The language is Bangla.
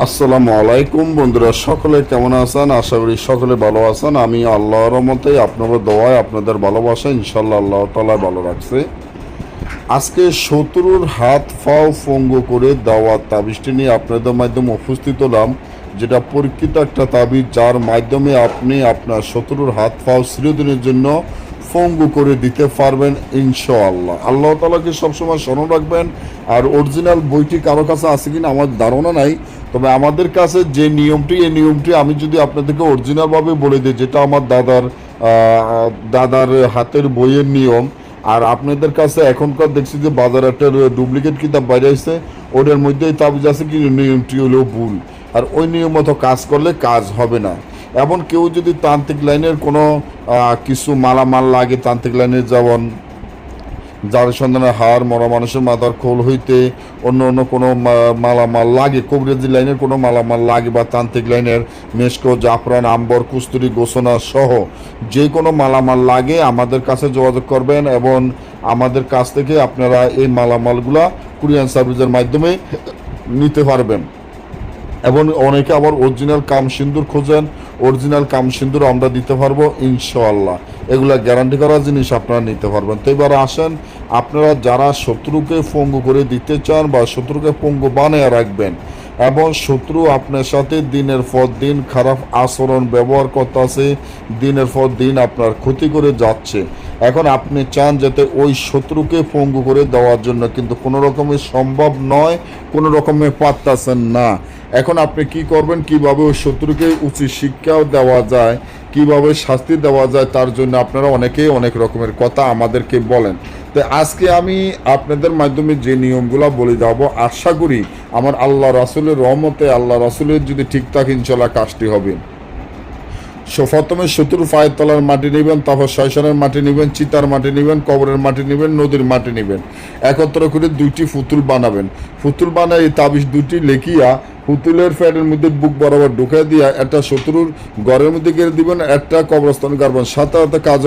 আসসালামু আলাইকুম বন্ধুরা, সকলে কেমন আছেন? আশা করি সকলে ভালো আছেন। আমি আল্লাহর মতে আপনাদের দোয়ায়, আপনাদের ভালোবাসা ইনশাল্লাহ আল্লাহ তালা ভালো রাখছে। আজকে শত্রুর হাত ফাও ফঙ্গ করে দেওয়া তাবিজটি নিয়ে আপনাদের মাধ্যমে উপস্থিত হলাম। যেটা পরীক্ষিত একটা তাবিজ, যার মাধ্যমে আপনি আপনার শত্রুর হাত ফাও চিরদিনের জন্য ফঙ্গু করে দিতে পারবেন ইনশাআল্লাহ। আল্লাহ তালাকে সবসময় স্মরণ রাখবেন। আর অরিজিনাল বইটি কারও কাছে আছে কিনা আমার ধারণা নাই। তবে আমাদের কাছে যে নিয়মটি, এই নিয়মটি আমি যদি আপনাদেরকে অরিজিনালভাবে বলে দিই, যেটা আমার দাদার দাদার হাতের বইয়ের নিয়ম, আর আপনাদের কাছে এখনকার দেখছি যে বাজার একটা ডুপ্লিকেট কিতাব বাইরে আসছে ওটার মধ্যেই তাবিজ আছে কি নিয়মটি হলো ভুল। আর ওই নিয়ম মতো কাজ করলে কাজ হবে না। এমন কেউ যদি তান্ত্রিক লাইনের কোনো কিছু মালামাল লাগে তান্ত্রিক লাইনের যেমন যার সন্ধানে হার মরা মানুষের মাথার খোল হইতে অন্য অন্য কোনো মালামাল লাগে। কবিরাজি লাইনের কোনো মালামাল লাগে বা তান্ত্রিক লাইনের মেশকো, জাফরান, আম্বর, কুস্তুরি গোসনা সহ যে কোনো মালামাল লাগে, আমাদের কাছে যোগাযোগ করবেন এবং আমাদের কাছ থেকে আপনারা এই মালামালগুলা কুরিয়ান সার্ভিসের মাধ্যমে নিতে পারবেন। এবং অনেকে আবার অরিজিনাল কাম সিন্দুর খোঁজেন, অরিজিনাল কাম সিন্দুর আমরা দিতে পারব ইনশাল্লাহ এগুলা গ্যারান্টি করা জিনিস আপনারা নিতে পারবেন। তো এবার আসেন আপনারা যারা শত্রুকে পঙ্গু করে দিতে চান বা শত্রুকে পঙ্গু বানিয়ে রাখবেন, এবং শত্রু আপনার সাথে দিনের পর দিন খারাপ আচরণ ব্যবহার করতেছে, দিনের পর দিন আপনার ক্ষতি করে যাচ্ছে। এখন আপনি চান যাতে ওই শত্রুকে পঙ্গু করে দেওয়ার জন্য, কিন্তু কোনো রকমের সম্ভব নয়, কোনো রকমে পারতেছেন না। এখন আপনি কি করবেন? কীভাবে ওই শত্রুকে উচিত শিক্ষাও দেওয়া যায়? কীভাবে শাস্তি দেওয়া যায় তার জন্য আপনারা অনেকেই অনেক রকমের কথা আমাদেরকে বলেন। তো আজকে আমি আপনাদের মাধ্যমে যে নিয়মগুলো বলে যাব, আশা করি আমার আল্লাহ রাসুলের রহমতে আল্লাহ রাসুলের যদি ঠিকঠাক ইনশাল্লাহ কাজটি হবে। প্রথমে শত্রুর পায়ের তলার মাটি নেবেন, তারপর শয়শনের মাটি নেবেন, চিতার মাটি নেবেন, কবরের মাটি নেবেন, নদীর মাটি নেবেন। একত্র করে দুইটি পুতুল বানাবেন। পুতুল বানায় এই তাবিজ দুটি লেখিয়া পুতুলের ফ্যাটের মধ্যে বুক বরাবর ঢুকে দিয়ে একটা শত্রুর ঘরের মধ্যে গেড়ে দিবেন, একটা কবরস্থান গাড়বেন সাথে কাজ